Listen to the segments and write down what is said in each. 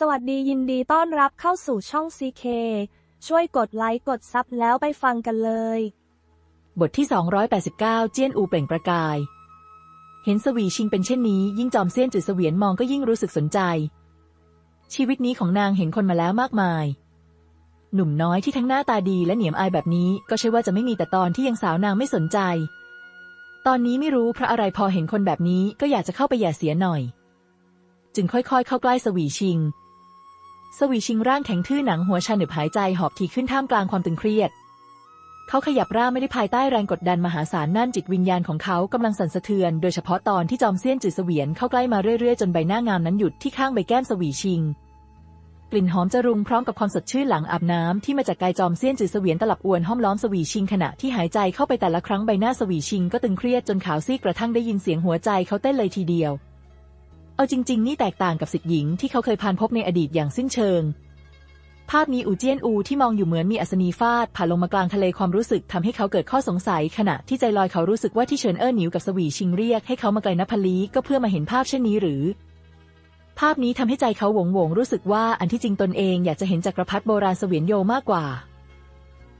สวัสดียินดีต้อนรับเข้าสู่ช่อง CK ช่วยกดไลค์กดซับแล้วไปฟังกันเลย บทที่ 289 เจี้ยนอูเปล่งประกาย เห็นสวีชิงเป็นเช่นนี้ ยิ่งจอมเซียนจือเสวียนมองก็ยิ่งรู้สึกสนใจ ชีวิตนี้ของนางเห็นคนมาแล้วมากมาย หนุ่มน้อยที่ทั้งหน้าตาดีและเหนียมอายแบบนี้ ก็ใช่ว่าจะไม่มีแต่ตอนที่ยังสาวนางไม่สนใจ ตอนนี้ไม่รู้เพราะอะไรพอเห็นคนแบบนี้ก็อยากจะเข้าไปแย่เสียหน่อย จึงค่อยๆ เข้าใกล้สวีชิง สวีชิงร่างแข็งทื่อหนังหัวชาหนึบหายใจหอบทีขึ้นท่ามกลางความตึงเครียด เขาขยับร่างไม่ได้ภายใต้แรงกดดันมหาศาลนั่นจิตวิญญาณของเขากำลังสั่นสะเทือน โดยเฉพาะตอนที่จอมเซียนจือเสวียนเข้าใกล้มาเรื่อยๆ จนใบหน้างามนั้นหยุดที่ข้างใบแก้มสวีชิง กลิ่นหอมจรุงพร้อมกับความสดชื่นหลังอาบน้ำที่มาจากกายจอมเซียนจือเสวียนตลับอวนห้อมล้อมสวีชิงขณะที่หายใจเข้าไปแต่ละครั้งใบหน้าสวีชิงก็ตึงเครียดจนขาวซีดกระทั่งได้ยินเสียงหัวใจเขาเต้นเลยทีเดียว เอาจริง ๆ นี่แตกต่างกับสิทธิหญิงที่เขาเคยผ่านพบในอดีตอย่างสิ้นเชิง ภาพนี้อูเจียนอูที่มองอยู่เหมือนมีอัศนีฟาดผ่าลงมากลางทะเลความรู้สึกทำให้เขาเกิดข้อสงสัย ขณะที่ใจลอยเขารู้สึกว่าที่เฉินเอ้อหนิวกับสวีชิงเรียกให้เขามาไกลนภลีก็เพื่อมาเห็นภาพเช่นนี้หรือ ภาพนี้ทำให้ใจเขาหวงหวงรู้สึกว่าอันที่จริงตนเองอยากจะเห็นจักรพรรดิโบราณเสวียนโยมากกว่า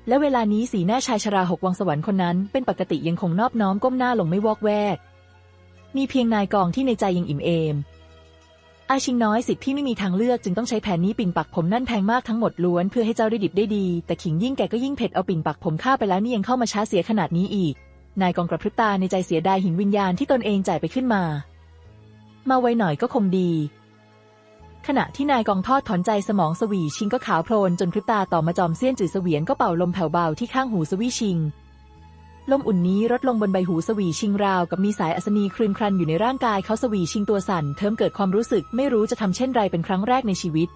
และเวลานี้สีหน้าชายชราหกวังสวรรค์คนนั้นเป็นปกติยังคงนอบน้อมก้มหน้าลงไม่วอกแวก มีเพียงนายกองที่ในใจยังอิ่มเอม อาชิงน้อยสิทธิ์พี่ไม่มีทางเลือกจึงต้องใช้แผนนี้ปิ่นปักผมนั่นแพงมากทั้งหมดล้วนเพื่อให้เจ้าได้ดิบได้ดี แต่ขิงยิ่งแกก็ยิ่งเผ็ดเอาปิ่นปักผมฆ่าไปแล้วนี่ยังเข้ามาช้าเสียขนาดนี้อีก นายกองกระพริบตาในใจเสียดายหินวิญญาณที่ตนเองจ่ายไปขึ้นมา มาไวหน่อยก็คงดี ขณะที่นายกองทอดถอนใจสมองสวีชิงก็ขาวโพลนจนพริบตาต่อมาจอมเสี้ยนจือเสวียนก็เป่าลมแผ่วเบาที่ข้างหูสวีชิง ลมอุ่นนี้ลดลงบนใบหูสวีชิงราวกับมีสายอัศนีคลืนครันอยู่ในร่างกายเขาสวีชิงตัวสั่นเทิมเกิดความรู้สึกไม่รู้จะทำเช่นไรเป็นครั้งแรกในชีวิต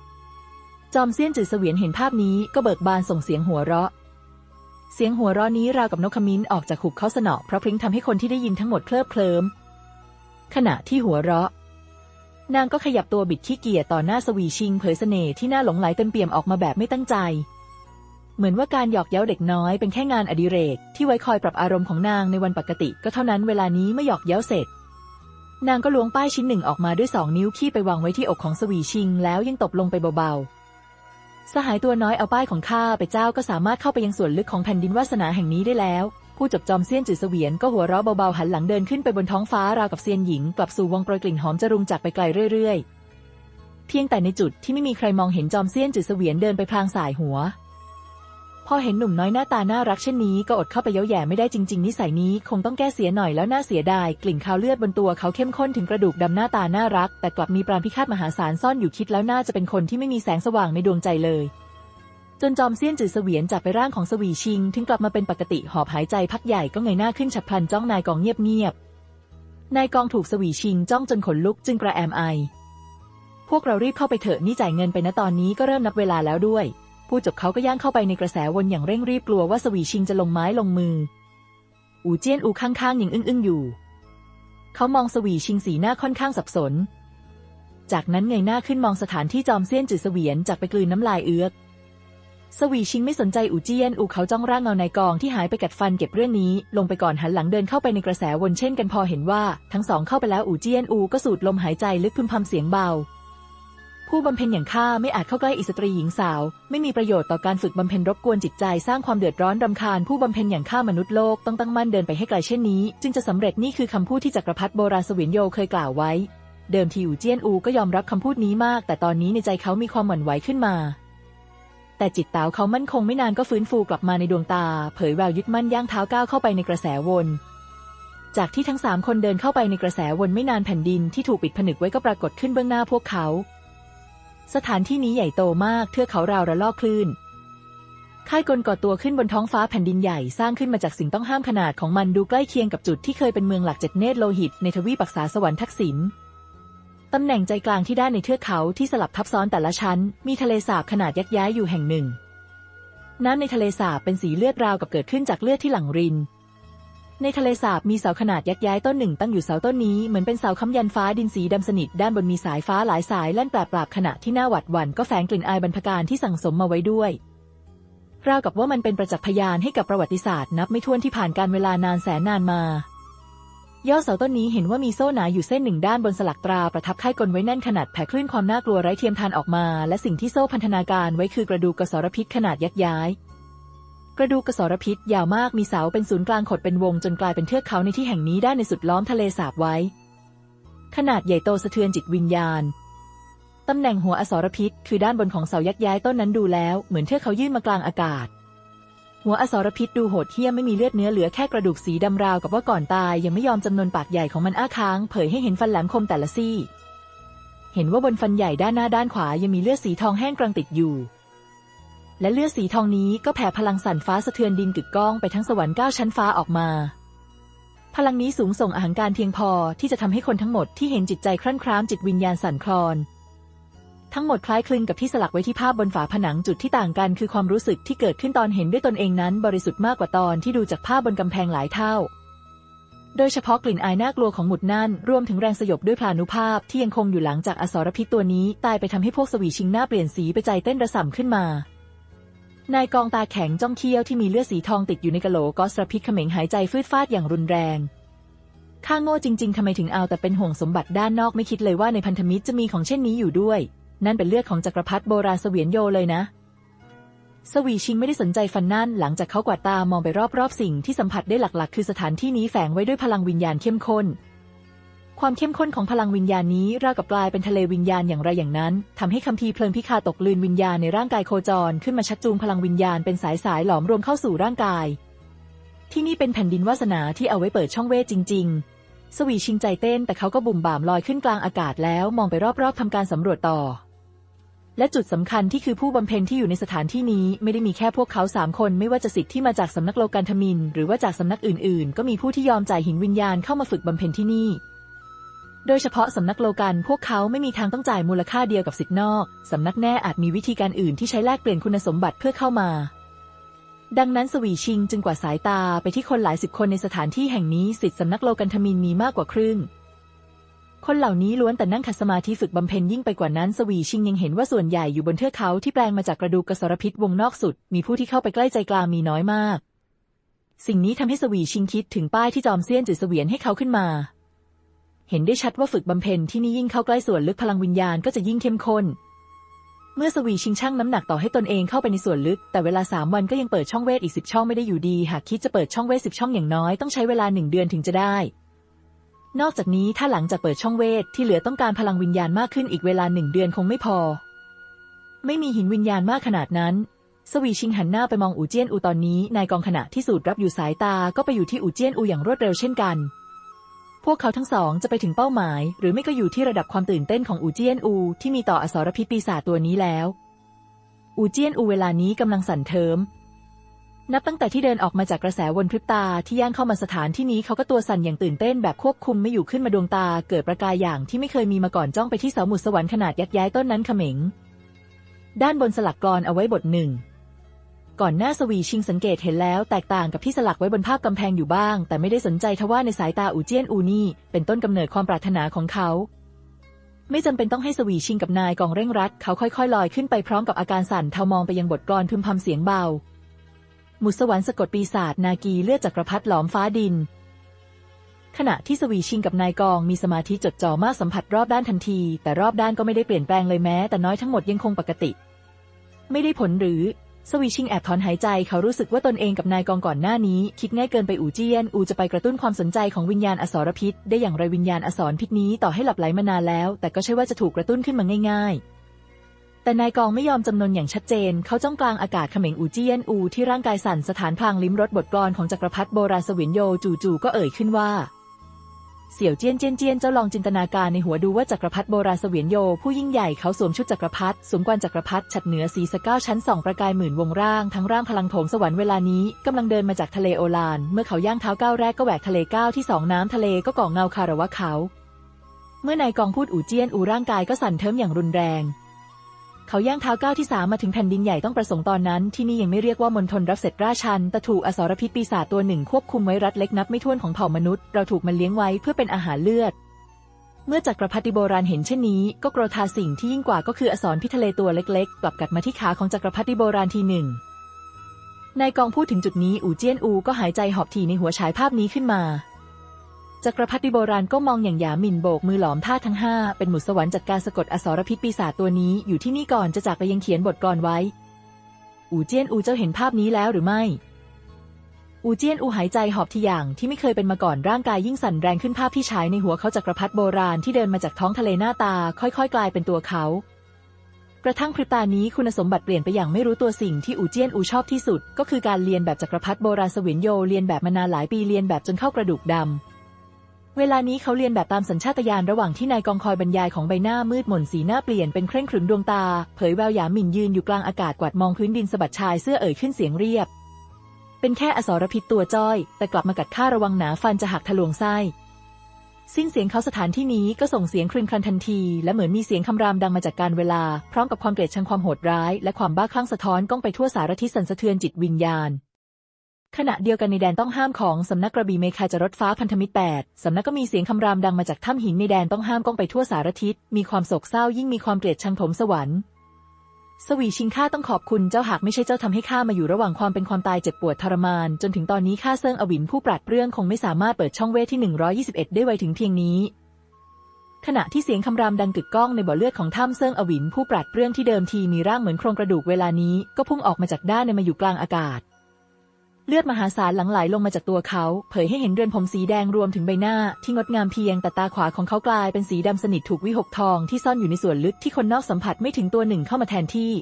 จอมเสี้ยนจือเสวียนเห็นภาพนี้ก็เบิกบานส่งเสียงหัวเราะ เสียงหัวเราะนี้ราวกับนกขมิ้นออกจากหุบเขาสนอเพราะพริ้งทำให้คนที่ได้ยินทั้งหมดเคลิบเคลิ้มขณะที่หัวเราะ นางก็ขยับตัวบิดขี้เกียจต่อหน้าสวีชิงเผยเสน่ห์ที่น่าหลงไหลเต็มเปี่ยมออกมาแบบไม่ตั้งใจ เหมือนว่าการหยอกเย้าเด็กน้อยเป็นแค่งานอดิเรก ที่ไว้คอยปรับอารมณ์ของนางในวันปกติ ก็เท่านั้นเวลานี้เมื่อหยอกเย้าเสร็จ นางก็ล้วงป้ายชิ้นหนึ่งออกมาด้วยสองนิ้วขี้ไปวางไว้ที่อกของสวีชิง แล้วยังตบลงไปเบาๆ สหายตัวน้อยเอาป้ายของข้าไปเจ้าก็สามารถเข้าไปยังส่วนลึกของแผ่นดินวาสนาแห่งนี้ได้แล้วผู้จบจอมเซียนจือเสวียนก็หัวเราะเบาๆหันหลังเดินขึ้นไปบนท้องฟ้าราวกับเซียนหญิง กลับสู่วงโปรยกลิ่นหอมจรุงจากไปไกลเรื่อยๆ เพียงแต่ในจุดที่ไม่มีใครมองเห็นจอมเซียนจือเสวียนเดินไปพลางสายหัว พอเห็นหนุ่มน้อยหน้าตาน่ารักเช่นนี้ก็อดเข้าไปเย้าแย่ไม่ได้จริง ๆ นิสัยนี้คงต้องแก้เสียหน่อยแล้วน่าเสียดาย กลิ่นคาวเลือดบนตัวเขาเข้มข้นถึงกระดูกดำหน้าตาน่ารัก แต่กลับมีปราณพิฆาตมหาศาลซ่อนอยู่คิดแล้วน่าจะเป็นคนที่ไม่มีแสงสว่างในดวงใจเลยจนจอมเซียนจือเสวียนจากไปร่างของสวีชิง ถึงกลับมาเป็นปกติหอบหายใจพักใหญ่ก็เงยหน้าขึ้นฉับพลันจ้องนายกองเงียบๆนายกองถูกสวีชิงจ้องจนขนลุกจึงกระแอมไอ พวกเรารีบเข้าไปเถอะนี่จ่ายเงินไปนะตอนนี้ก็เริ่มนับเวลาแล้วด้วย ผู้จบเขาก็ย่างเข้าไปในกระแสวนอย่างเร่งรีบกลัวว่าสวีชิงจะลงไม้ลงมือ อูเจี้ยนอูข้างๆยังอึ้งๆอยู่ เขามองสวีชิงสีหน้าค่อนข้างสับสน จากนั้นเงยหน้าขึ้นมองสถานที่จอมเซียนจือเสวียนจากไปกลืนน้ำลายเอื้อกสวีชิงไม่สนใจอูเจี้ยนอูเขาจ้องร่างเงานายกองที่หายไปกัดฟันเก็บเรื่องนี้ ลงไปก่อนหันหลังเดินเข้าไปในกระแสวนเช่นกันพอเห็นว่า ทั้งสองเข้าไปแล้วอูเจี้ยนอูก็สูดลมหายใจลึกพึมพำเสียงเบา ผู้บำเพ็ญอย่างข้าไม่อาจเข้าใกล้อิสตรีหญิงสาว ไม่มีประโยชน์ต่อการฝึกบำเพ็ญรบกวนจิตใจสร้างความเดือดร้อนรำคาญผู้บำเพ็ญอย่างข้ามนุษย์โลกต้องตั้งมั่นเดินไปให้ไกลเช่นนี้ จึงจะสำเร็จนี่คือคำพูดที่จักรพรรดิโบราณสวินโยเคยกล่าวไว้ เดิมทีอูเจี้ยนอูก็ยอมรับคำพูดนี้มาก แต่ตอนนี้ในใจเขามีความหวั่นไหวขึ้นมา แต่จิตเต๋าเขามั่นคงไม่นานก็ฟื้นฟูกลับมาในดวงตา เผยแววยึดมั่นย่างเท้าก้าวเข้าไปในกระแสวนจากที่ทั้งสามคนเดินเข้าไปในกระแสวนไม่นานแผ่นดินที่ถูกปิดผนึกไว้ก็ปรากฏขึ้นเบื้องหน้าพวกเขา สถานที่นี้ใหญ่โตมากเทือกเขาราวระลอกคลื่น ค่ายกลก่อตัวขึ้นบนท้องฟ้าแผ่นดินใหญ่สร้างขึ้นมาจากสิ่งต้องห้ามขนาดของมันดูใกล้เคียงกับจุดที่เคยเป็นเมืองหลักเจ็ดเนตรโลหิตในทวีปปักษาสวรรค์ทักษิณตำแหน่งใจกลางที่ด้านในเทือกเขาที่สลับทับซ้อนแต่ละชั้น มีทะเลสาบขนาดยักษ์ย้ายอยู่แห่งหนึ่ง น้ำในทะเลสาบเป็นสีเลือดราวกับเกิดขึ้นจากเลือดที่หลั่งริน ในทะเลสาบมีเสาขนาดยักษ์ย้ายต้นหนึ่งตั้งอยู่เสาต้นนี้เหมือนเป็นเสาค้ำยันฟ้าดินสีดำสนิทด้านบนมีสายฟ้าหลายสายแล่นปราบปราบขณะที่หน้าหวัดหวั่นก็แฝงกลิ่นอายบรรพการที่สั่งสมมาไว้ด้วยราวกับว่ามันเป็นประจักษ์พยานให้กับประวัติศาสตร์นับไม่ถ้วนที่ผ่านการเวลานานแสนนานมา ยอดเสาต้นนี้เห็นว่ามีโซ่หนาอยู่เส้นหนึ่งด้านบนสลักตราประทับค่ายกลไว้แน่นขนาดแผ่คลื่นความน่ากลัวไร้เทียมทานออกมา และสิ่งที่โซ่พันธนาการไว้คือกระดูกกระสรพิษขนาดยักษ์ย้าย กระดูกกระสรพิษยาวมากมีเสาเป็นศูนย์กลางขดเป็นวงจนกลายเป็นเทือกเขาในที่แห่งนี้ได้ในสุดล้อมทะเลสาบไว้ ขนาดใหญ่โตสะเทือนจิตวิญญาณตำแหน่งหัวอสรพิษ คือด้านบนของเสายักย้ายต้นนั้นดูแล้ว เหมือนเทือกเขายื่นมากลางอากาศ หัวอสรพิษดูโหดเหี้ยมไม่มีเลือดเนื้อเหลือแค่กระดูกสีดำราวกับว่าก่อนตายยังไม่ยอมจำนวนปากใหญ่ของมันอ้าค้างเผยให้เห็นฟันแหลมคมแต่ละซี่ เห็นว่าบนฟันใหญ่ด้านหน้าด้านขวายังมีเลือดสีทองแห้งกรังติดอยู่ และเลือดสีทองนี้ก็แผ่พลังสั่นฟ้าสะเทือนดินกึกก้องไปทั้งสวรรค์เก้าชั้นฟ้าออกมา พลังนี้สูงส่งอาหารการเพียงพอที่จะทำให้คนทั้งหมดที่เห็นจิตใจครั่นคร้ามจิตวิญญาณสั่นคลอน ทั้งหมดคล้ายคลึงกับที่สลักไว้ที่ภาพบนฝาผนังจุดที่ต่างกันคือความรู้สึกที่เกิดขึ้นตอนเห็นด้วยตนเองนั้น บริสุทธิ์มากกว่าตอนที่ดูจากภาพบนกำแพงหลายเท่าโดยเฉพาะกลิ่นอายน่ากลัวของหมุดนั่น รวมถึงแรงสยบด้วยพลานุภาพที่ยังคงอยู่หลังจากอสรพิษตัวนี้ ตายไปทำให้พวกสวีชิงหน้าเปลี่ยนสีไปใจเต้นระส่ำขึ้นมา นายกองตาแข็งจ้องเขี้ยวที่มีเลือดสีทองติดอยู่ในกะโหลกอสระพิษเขม็งหายใจฟืดฟาดอย่างรุนแรง ข้าโง่จริง ๆทำไมถึงเอาแต่เป็นห่วงสมบัติด้านนอกไม่คิดเลยว่าในพันธมิตรจะมีของเช่นนี้อยู่ด้วย นั่นเป็นเลือดของจักรพรรดิโบราณเสวียนโยเลยนะ สวีชิงไม่ได้สนใจฟันนั่นหลังจากเขากวาดตามองไปรอบๆสิ่งที่สัมผัสได้หลักๆ คือสถานที่นี้แฝงไว้ด้วยพลังวิญญาณเข้มข้น ความเข้มข้นของพลังวิญญาณนี้ราวกับกลายเป็นทะเลวิญญาณอย่างไรอย่างนั้นทำให้คัมภีร์เพลิงพิฆาตกลืนวิญญาณในร่างกายโคจร ขึ้นมาชักจูงพลังวิญญาณเป็นสายสายหลอมรวมเข้าสู่ร่างกาย ที่นี่เป็นแผ่นดินวาสนาที่เอาไว้เปิดช่องเวทจริง ๆ สวีชิงใจเต้นแต่เขาก็บุ่มบ่ามลอยขึ้นกลางอากาศแล้วมองไปรอบๆทำการสำรวจต่อ และจุดสำคัญที่คือผู้บำเพ็ญที่อยู่ในสถานที่นี้ไม่ได้มีแค่พวกเขาสามคนไม่ว่าจะสิทธิ์ที่มาจากสำนักโลกันธมิน หรือว่าจากสำนักอื่นๆ ก็มีผู้ที่ยอมจ่ายหินวิญญาณเข้ามาฝึกบำเพ็ญที่นี่ โดยเฉพาะสำนักโลกันพวกเขาไม่มีทางต้องจ่ายมูลค่าเดียวกับสิทธินอกสำนักแน่อาจมีวิธีการอื่นที่ใช้แลกเปลี่ยนคุณสมบัติเพื่อเข้ามา ดังนั้นสวีชิงจึงกว่าสายตาไปที่คนหลายสิบคนในสถานที่แห่งนี้สิทธิสำนักโลกันธมินมีมากกว่าครึ่ง คนเหล่านี้ล้วนแต่นั่งขัดสมาธิฝึกบำเพ็ญยิ่งไปกว่านั้นสวีชิงยังเห็นว่าส่วนใหญ่อยู่บนเทือกเขาที่แปลงมาจากกระดูกกระสรพิษวงนอกสุด มีผู้ที่เข้าไปใกล้ใจกลางมีน้อยมาก สิ่งนี้ทำให้สวีชิงคิดถึงป้ายที่จอมเซียนจุดเสวียนให้เขาขึ้นมา เห็นได้ชัดว่าฝึกบำเพ็ญที่นี่ยิ่งเข้าใกล้ส่วนลึกพลังวิญญาณก็จะยิ่งเข้มข้น เมื่อสวีชิงชั่งน้ำหนักต่อให้ตนเองเข้าไปในส่วนลึก แต่เวลาสามวันก็ยังเปิดช่องเวทอีกสิบช่องไม่ได้อยู่ดี หากคิดจะเปิดช่องเวทสิบช่องอย่างน้อยต้องใช้เวลาหนึ่งเดือนถึงจะได้ นอกจากนี้ถ้าหลังจากเปิดช่องเวทที่เหลือต้องการพลังวิญญาณมากขึ้นอีกเวลาหนึ่งเดือนคงไม่พอ ไม่มีหินวิญญาณมากขนาดนั้นสวีชิงหันหน้าไปมองอูเจี้ยนอูตอนนี้นายกองขณะที่สูดรับอยู่สายตาก็ไปอยู่ที่อูเจี้ยนอูอย่างรวดเร็วเช่นกัน พวกเขาทั้งสองจะไปถึงเป้าหมาย หรือไม่ก็อยู่ที่ระดับความตื่นเต้นของอูเจียนอู ที่มีต่ออสรพิษปีศาจตัวนี้แล้ว อูเจียนอูเวลานี้กำลังสั่นเทิมนับตั้งแต่ที่เดินออกมาจากกระแสวนพริบตาที่ย่างเข้ามาสถานที่นี้เขาก็ตัวสั่นอย่างตื่นเต้นแบบควบคุมไม่อยู่ขึ้นมาดวงตา เกิดประกายอย่างที่ไม่เคยมีมาก่อนจ้องไปที่เสาหมุดสวรรค์ขนาดยักษ์ย้ายต้นนั้นเขม็ง ด้านบนสลักกลอนเอาไว้บทหนึ่ง ก่อนหน้าสวีชิงสังเกตเห็นแล้วแตกต่างกับที่สลักไว้บนภาพกำแพงอยู่บ้าง แต่ไม่ได้สนใจทว่าในสายตาอูเจี้ยนอูนี่ เป็นต้นกำเนิดความปรารถนาของเขา ไม่จำเป็นต้องให้สวีชิงกับนายกองเร่งรัด เขาค่อยๆ ลอยขึ้นไปพร้อมกับอาการสั่นเทามองไปยังบทกลอนพึมพำเสียงเบาหมุดสวรรค์สะกดปีศาจนากีเลือดจักรพรรดิหลอมฟ้าดิน ขณะที่สวีชิงกับนายกองมีสมาธิจดจ่อมากสัมผัสรอบด้านทันที แต่รอบด้านก็ไม่ได้เปลี่ยนแปลงเลยแม้ แต่น้อยทั้งหมดยังคงปกติ ไม่ได้ผลหรือ สวีชิงแอบถอนหายใจเขารู้สึกว่าตนเองกับนายกองก่อนหน้านี้ คิดง่ายเกินไปอูเจียน อูจะไปกระตุ้นความสนใจของวิญญาณอสรพิษ ได้อย่างไรวิญญาณอสรพิษนี้ต่อให้หลับไหลมานานแล้ว แต่ก็ใช่ว่าจะถูกกระตุ้นขึ้นมาง่าย ๆ แต่นายกองไม่ยอมจำนนอย่างชัดเจน เขาจ้องกลางอากาศเขม็งอูเจียนอูที่ร่างกายสั่นสถานพางลิ้มรสบทกลอนของจักรพรรดิโบราณสวินโยจู่ๆก็เอ่ยขึ้นว่า เสี่ยวเจี้ยนเจี้ยนเจี้ยนเจ้าลองจินตนาการในหัวดูว่าจักรพรรดิโบราณเสวียนโย ผู้ยิ่งใหญ่เขาสวมชุดจักรพรรดิสวมกวนจักรพรรดิฉัดเหนือสีสเก้าชั้นสองประกายหมื่นวงร่างทั้งร่างพลังโถงสวรรค์เวลานี้กำลังเดินมาจากทะเลโอลาน เมื่อเขาย่างเท้าก้าวแรกก็แหวกทะเลก้าวที่สองน้ำทะเลก็ก่อเงาคารวะเขา เมื่อนายกองพูดอู่เจี้ยนอู่ร่างกายก็สั่นเทิมอย่างรุนแรง เขาย่างเท้าก้าวที่สามมาถึงแผ่นดินใหญ่ต้องประสงค์ตอนนั้นที่นี่ยังไม่เรียกว่ามณฑลรับเสร็จราชัน แต่ถูกอสรพิษปีศาจตัวหนึ่งควบคุมไว้รัดเล็กนับไม่ถ้วนของเผ่ามนุษย์เราถูกมันเลี้ยงไว้เพื่อเป็นอาหารเลือด เมื่อจักรพรรดิโบราณเห็นเช่นนี้ ก็โกรธาสิ่งที่ยิ่งกว่าก็คืออสรพิทะเลตัวเล็กๆกลับกัดมาที่ขาของจักรพรรดิโบราณทีหนึ่งนายกองพูดถึงจุดนี้อูเจี้ยนอูก็หายใจหอบถี่ในหัวฉายภาพนี้ขึ้นมา จักรพรรดิโบราณก็มองอย่างหยาหมิ่นโบกมือหลอมท่าทั้งห้าเป็นหมุดสวรรค์จัดการสะกดอสรพิษปีศาจตัวนี้อยู่ที่นี่ก่อนจะจากไปยังเขียนบทกลอนไว้ อูเจียนอูเจ้าเห็นภาพนี้แล้วหรือไม่ อูเจียนอูหายใจหอบทีอย่างที่ไม่เคยเป็นมาก่อนร่างกายยิ่งสั่นแรงขึ้นภาพที่ฉายในหัวเขาจักรพรรดิโบราณที่เดินมาจากท้องทะเลหน้าตา ค่อยๆ กลายเป็นตัวเขา กระทั่งพริบตานี้คุณสมบัติเปลี่ยนไปอย่างไม่รู้ตัวสิ่งที่อูเจียนอูชอบที่สุด ก็คือการเรียนแบบจักรพรรดิโบราณสวียนโยเรียนแบบมานานหลายปีเรียนแบบจนเข้ากระดูกดำ เวลานี้เขาเรียนแบบตามสัญชาตญาณระหว่างที่นายกองคอยบรรยายของใบหน้ามืดมนสีหน้าเปลี่ยนเป็นเคร่งขรึมดวงตา เผยแววหยาหมิ่นยืนอยู่กลางอากาศกวาดมองพื้นดินสะบัดชายเสื้อเอ่ยขึ้นเสียงเรียบ เป็นแค่อสรพิษตัวจ้อย แต่กลับมากัดข้าระวังหนาฟันจะหักทะลวงไส้สิ้นเสียงเขาสถานที่นี้ก็ส่งเสียงครึนครันทันที และเหมือนมีเสียงคำรามดังมาจากการเวลา พร้อมกับความเกลียดชังความโหดร้าย และความบ้าคลั่งสะท้อนก้องไปทั่วสารทิศสันสะเทือนจิตวิญญาณ ขณะเดียวกันในแดนต้องห้ามของสำนักกระบี่เมคาจารถฟ้าพันธมิตรแปดสำนักก็มีเสียงคำรามดังมาจากถ้ำหินในแดนต้องห้ามก้องไปทั่วสารทิศ มีความโศกเศร้ายิ่งมีความเกลียดชังผมสวรรค์ สวีชิงข้าต้องขอบคุณเจ้าหากไม่ใช่เจ้าทำให้ข้ามาอยู่ระหว่างความเป็นความตายเจ็บปวดทรมาน จนถึงตอนนี้ข้าเซิงอวินผู้ปราดเปรื่องคงไม่สามารถเปิดช่องเวทที่ 121 ได้ไวถึงเพียงนี้ ขณะที่เสียงคำรามดังกึกก้องในบ่อเลือดของถ้ำเซิงอวินผู้ปราดเปรื่องที่เดิมทีมีร่างเหมือนโครงกระดูกเวลานี้ ก็พุ่งออกมาจากด้านในมาอยู่กลางอากาศ เลือดมหาศาลหลั่งไหลลงมาจากตัวเขา เผยให้เห็นเรือนผมสีแดงรวมถึงใบหน้า ที่งดงามเพียงแต่ตาขวาของเขากลายเป็นสีดำสนิทถูกวิหกทองที่ซ่อนอยู่ในส่วนลึกที่คนนอกสัมผัสไม่ถึงตัวหนึ่งเข้ามาแทนที่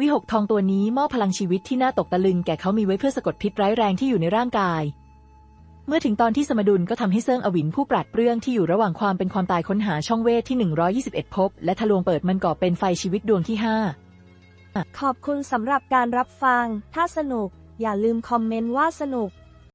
วิหกทองตัวนี้มอบพลังชีวิตที่น่าตกตะลึงแก่เขามีไว้เพื่อสะกดพิษร้ายแรงที่อยู่ในร่างกาย เมื่อถึงตอนที่สมดุลก็ทำให้เซิงอวินผู้ปราดเปรื่องที่อยู่ระหว่างความเป็นความตายค้นหาช่องเวทที่ 121 พบ และทะลวงเปิดมันก่อเป็นไฟชีวิตดวงที่ 5 ขอบคุณสำหรับการรับฟัง ถ้าสนุก อย่าลืมคอมเมนต์ว่าสนุก